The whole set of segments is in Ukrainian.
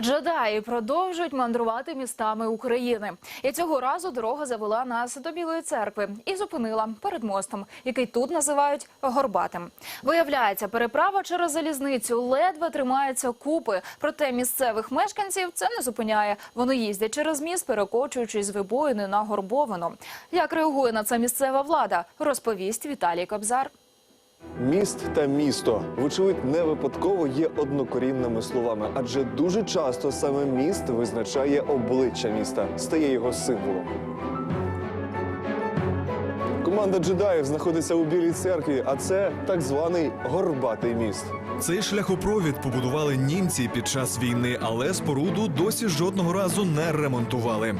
Джедаї продовжують мандрувати містами України. І цього разу дорога завела нас до Білої церкви і зупинила перед мостом, який тут називають горбатим. Виявляється, переправа через залізницю ледве тримається купи. Проте місцевих мешканців це не зупиняє. Вони їздять через міст, перекочуючись з вибоїни на горбовину. Як реагує на це місцева влада, розповість Віталій Кобзар. Міст та місто, вочевидь, не випадково є однокорінними словами, адже дуже часто саме міст визначає обличчя міста, стає його символом. Команда джедаїв знаходиться у Білій церкві, а це так званий горбатий міст. Цей шляхопровід побудували німці під час війни, але споруду досі жодного разу не ремонтували.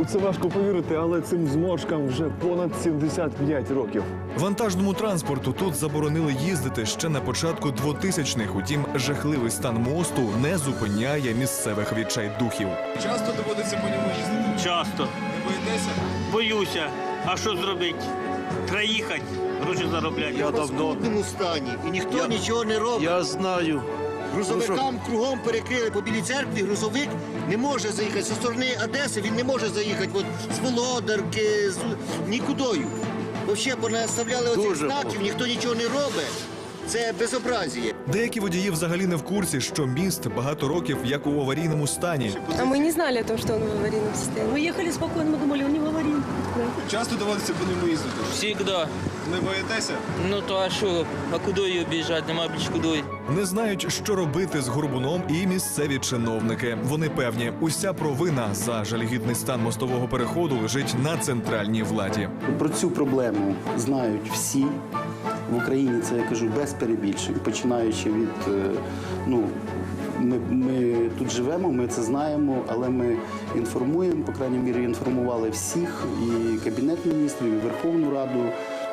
У це важко повірити, але цим зморшкам вже понад 75 років. Вантажному транспорту тут заборонили їздити ще на початку 2000-х. Утім, жахливий стан мосту не зупиняє місцевих відчайдухів. Часто доводиться по ньому їздити. Часто. Не боїтеся? Боюся. А що зробити? Треба їхати, гроші заробляти. Я в давно. скрутному стані, і ніхто Я- нічого не робить. Я знаю. Грузовикам кругом перекрили по білій церкві. Грузовик не може заїхати зі сторони Одеси. Він не може заїхати от, з Володарки, з нікудою. Взагалі понаставляли оцих Дуже знаків, ніхто нічого не робить. Це безобразіє. Деякі водії взагалі не в курсі, що міст багато років як у аварійному стані. А мы не знали о том, что он в аварийном состоянии. Мы ехали спокойно, мы думали, он не говорил. Часто доводиться по ньому їздити. Всегда. Не боїтеся? Ну то а що? А куди її об'їжджати? Нема більш куди. Не знають, що робити з горбуном і місцеві чиновники. Вони певні, уся провина за жалюгідний стан мостового переходу лежить на центральній владі. Про цю проблему знають всі. В Україні це я кажу без перебільшень, починаючи від е, ну. Ми, ми тут живемо, ми це знаємо, але ми інформуємо, по крайній мірі, інформували всіх і Кабінет міністрів, і Верховну Раду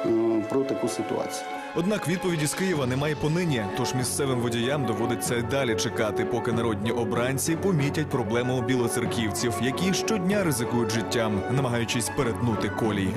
е, про таку ситуацію. Однак відповіді з Києва немає понині, тож місцевим водіям доводиться далі чекати, поки народні обранці помітять проблему білоцерківців, які щодня ризикують життям, намагаючись перетнути колії.